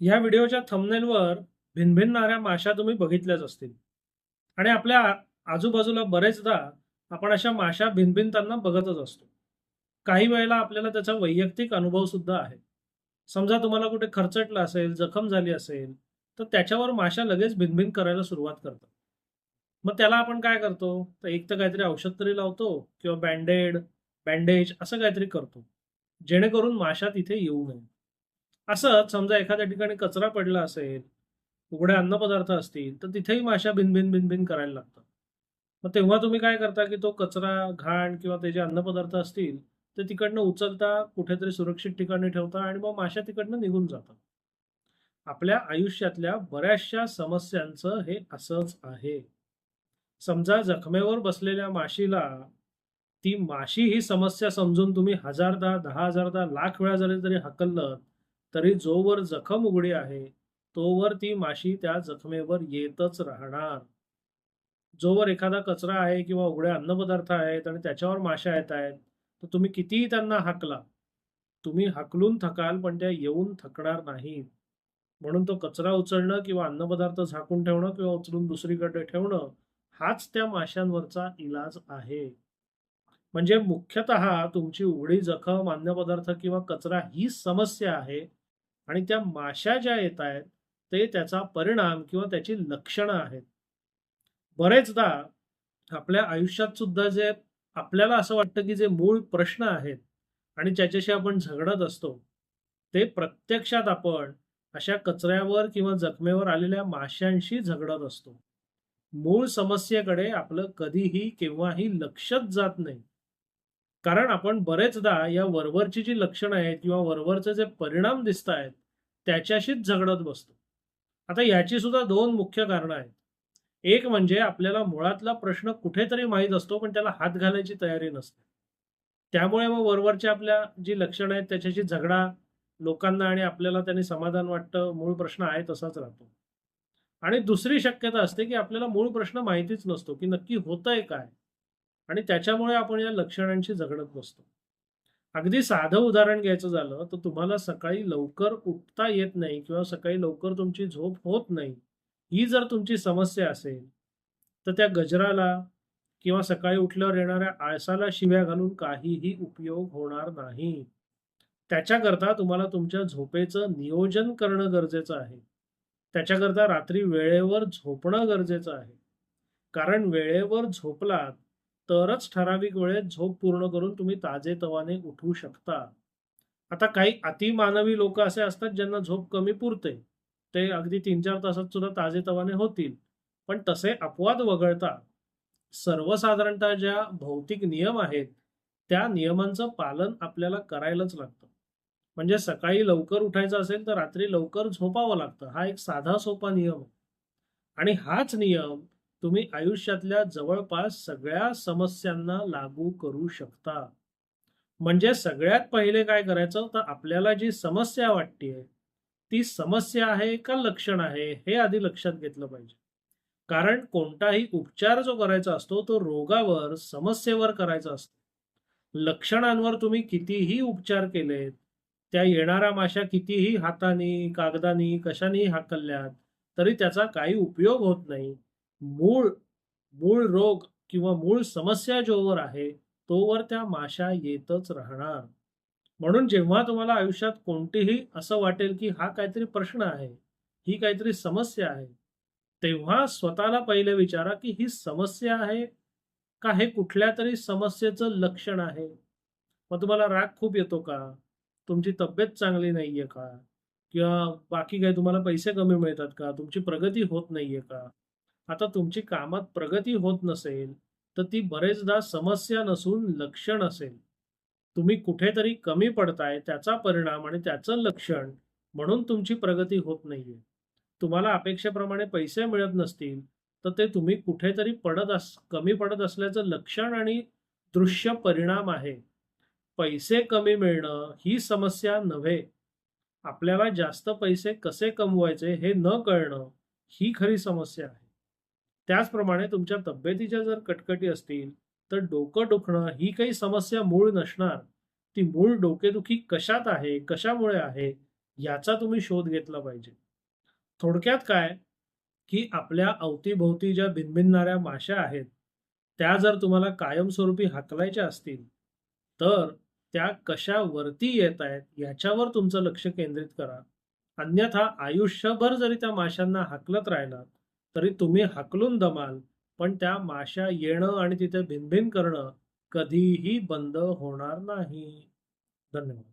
या व्हिडिओच्या थंबनेलवर भिनभिनणाऱ्या माश्या तुम्ही बघितल्याच असतील. आणि आपल्या आजूबाजूला बरेचदा आपण अशा माश्या भिनभिनताना बघतच असतो. काही वेळेला आपल्याला त्याचा वैयक्तिक अनुभव सुद्धा आहे. समजा तुम्हाला कुठे खर्चटलं असेल जखम झाली असेल तर त्याच्यावर माश्या लगेच भिनभिन करायला सुरुवात करतात. मग त्याला आपण काय करतो? तर एक तर काहीतरी औषध तरी लावतो किंवा बँडेड बँडेज असं काहीतरी करतो. जेणेकरून माश्या तिथे येऊ नये असंच समजा एखाद्या ठिकाणी कचरा पडला असेल उघडे अन्नपदार्थ असतील तर तिथेही माश्या भिनभिन भिनभिन करायला लागतात. मग तेव्हा तुम्ही काय करता की तो कचरा घाण किंवा ते जे अन्नपदार्थ असतील ते तिकडनं उचलता कुठेतरी सुरक्षित ठिकाणी ठेवता आणि मग माश्या तिकडनं निघून जातात. आपल्या आयुष्यातल्या बऱ्याचशा समस्यांचं हे असंच आहे. समजा जखमेवर बसलेल्या माशीला ती माशी ही समस्या समजून तुम्ही हजारदा दहा हजारदा लाख वेळा जरी जरी हकललं तरी जोवर जखम उघडी आहे तोवर ती माशी त्या जखमेवर येतच राहणार. जोवर एखादा कचरा आहे किंवा उघडे अन्नपदार्थ आहेत आणि त्याच्यावर माश्या येत आहेत तर तुम्ही कितीही त्यांना हाकला तुम्ही हाकलून थकाल पण त्या येऊन थकणार नाहीत. म्हणून तो कचरा उचलणं किंवा अन्नपदार्थ झाकून ठेवणं किंवा उचलून दुसरीकडे ठेवणं हाच त्या माशांवरचा इलाज आहे. म्हणजे मुख्यतः तुमची उघडी जखम अन्नपदार्थ किंवा कचरा ही समस्या आहे आणि त्या माश्या ज्या येत आहेत ते त्याचा परिणाम किंवा त्याची लक्षणं आहेत. बरेचदा आपल्या आयुष्यात सुद्धा जे आपल्याला असं वाटतं की जे मूळ प्रश्न आहेत आणि ज्याच्याशी आपण झगडत असतो ते प्रत्यक्षात आपण अशा कचऱ्यावर किंवा जखमेवर आलेल्या माश्यांशी झगडत असतो. मूळ समस्येकडे आपलं कधीही केव्हाही लक्षच जात नाही. कारण आपण बरेचदा या वरवरची जी लक्षणं आहेत किंवा वरवरचे जे परिणाम दिसत आहेत त्याच्याशीच झगडत बसतो. आता याची सुद्धा दोन मुख्य कारणं आहेत. एक म्हणजे आपल्याला मुळातला प्रश्न कुठेतरी माहीत असतो पण त्याला हात घालायची तयारी नसते. त्यामुळे मग वरवरच्या आपल्या जी लक्षणं आहेत त्याच्याशी झगडा लोकांना आणि आपल्याला त्यांनी समाधान वाटतं मूळ प्रश्न आहे तसाच राहतो. आणि दुसरी शक्यता असते की आपल्याला मूळ प्रश्न माहितीच नसतो की नक्की होतंय काय? आणि त्याच्यामुळे आपण या लक्षणांशी झगडत बसतो. अगदी साधं उदाहरण घ्यायचं झालं तर तुम्हाला सकाळी लवकर उठता येत नाही किंवा सकाळी लवकर तुमची झोप होत नाही ही जर तुमची समस्या असेल तर त्या गजराला किंवा सकाळी उठल्यावर येणाऱ्या आळसाला शिव्या घालून काहीही उपयोग होणार नाही. त्याच्याकरता तुम्हाला तुमच्या झोपेचं नियोजन करणं गरजेचं आहे. त्याच्याकरता रात्री वेळेवर झोपणं गरजेचं आहे. कारण वेळेवर झोपलात तरच ठराविक वेळेत झोप पूर्ण करून तुम्ही ताजेतवाने उठू शकता. आता काही अतिमानवी लोक असे असतात ज्यांना झोप कमी पुरते. ते अगदी तीन चार तासात सुद्धा ताजेतवाने होतील. पण तसे अपवाद वगळता. सर्वसाधारणतः ज्या भौतिक नियम आहेत त्या नियमांचं पालन आपल्याला करायलाच लागतं. म्हणजे सकाळी लवकर उठायचं असेल तर रात्री लवकर झोपावं लागतं. हा एक साधा सोपा नियम आहे. आणि हाच नियम तुम्ही आयुष्यातल्या जवळपास सगळ्या समस्यांना लागू करू शकता. म्हणजे सगळ्यात पहिले काय करायचं? तर आपल्याला जी समस्या वाटते ती समस्या आहे का लक्षण आहे हे आधी लक्षात घेतलं पाहिजे. कारण कोणताही उपचार जो करायचा असतो तो रोगावर समस्येवर करायचा असतो. लक्षणांवर तुम्ही कितीही उपचार केलेत त्या येणाऱ्या माश्या कितीही हाताने कागदानी कशानेही हाकलल्यात तरी त्याचा काही उपयोग होत नाही. मूळ मूळ रोग किंवा मूळ समस्या जोवर आहे तोवर त्या माश्या येतच राहणार. म्हणून जेव्हा तुम्हाला आयुष्यात कोणतीही असं वाटेल की हा काहीतरी प्रश्न आहे ही काहीतरी समस्या आहे तेव्हा स्वतःला पहिले विचारा की ही समस्या आहे का हे कुठल्या तरी समस्येचं लक्षण आहे? मग तुम्हाला राग खूप येतो का? तुमची तब्येत चांगली नाहीये का? किंवा बाकी काही तुम्हाला पैसे कमी मिळतात का? तुमची प्रगती होत नाहीये का? आता तुमची कामात प्रगती होत नसेल तर ती बरेचदा समस्या नसून लक्षण असेल. तुम्ही कुठेतरी कमी पडताय त्याचा परिणाम आणि त्याचं लक्षण म्हणून तुमची प्रगती होत नाहीये. तुम्हाला अपेक्षेप्रमाणे पैसे मिळत नसतील तर ते तुम्ही कुठेतरी पडत अस कमी पडत असल्याचं लक्षण आणि दृश्य परिणाम आहे. पैसे कमी मिळणं ही समस्या नव्हे. आपल्याला जास्त पैसे कसे कमवायचे हे न कळणं ही खरी समस्या आहे. त्याचप्रमाणे तुमच्या तब्येतीच्या जर कटकटी असतील तर डोकं दुखणं ही काही समस्या मूळ नसणार ती मूळ डोकेदुखी कशात आहे कशामुळे आहे याचा तुम्ही शोध घेतला पाहिजे. थोडक्यात काय, की आपल्या अवतीभोवती ज्या भिनभिनणाऱ्या माश्या आहेत, त्या जर तुम्हाला कायमस्वरूपी हाकलायच्या असतील, तर त्या कशा वरती येतायत याच्यावर तुमचं लक्ष केंद्रित करा. अन्यथा आयुष्यभर जरी त्या माशांना हाकलत राहिलात, तरी तुम्ही हाकलून दमाल, पण त्या माश्या येणं आणि तिथे भिनभिन करणं कधीही बंद होणार नाही. धन्यवाद.